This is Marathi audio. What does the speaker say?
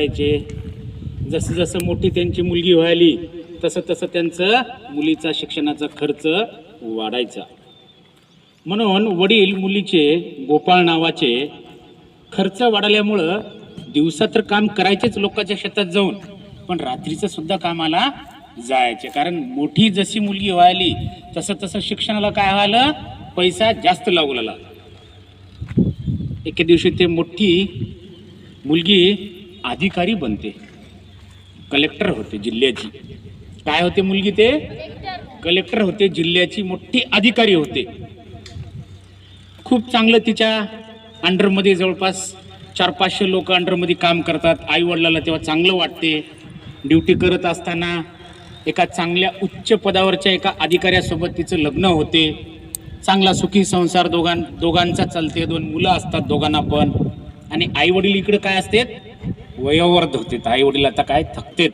करायचे जसं जसं मोठी त्यांची मुलगी व्हायली तसं तसं त्यांचं मुलीचा शिक्षणाचा खर्च वाढायचा. म्हणून वडील मुलीचे गोपाळ नावाचे खर्च वाढल्यामुळं दिवसा तर काम करायचेच लोकांच्या शेतात जाऊन पण रात्रीचं सुद्धा कामाला जायचे. कारण मोठी जशी मुलगी व्हायली तसं तसं शिक्षणाला काय व्हायला? पैसा जास्त लागू लागला. एके दिवशी ते मोठी मुलगी अधिकारी बनते. कलेक्टर होते जिल्ह्याची. काय होते मुलगी ते? कलेक्टर होते जिल्ह्याची मोठी अधिकारी होते. खूप चांगलं तिच्या अंडरमध्ये जवळपास चार पाचशे लोक अंडरमध्ये काम करतात. आई वडिलाला तेव्हा चांगलं वाटते. ड्युटी करत असताना एका चांगल्या उच्च पदावरच्या एका अधिकाऱ्यासोबत तिचं लग्न होते. चांगला सुखी संसार दोघां दोघांचा चालते. दोन मुलं असतात दोघांना पण. आणि आई वडील काय असते वयोवर्ध होते. आई वडील आता काय थकतेत?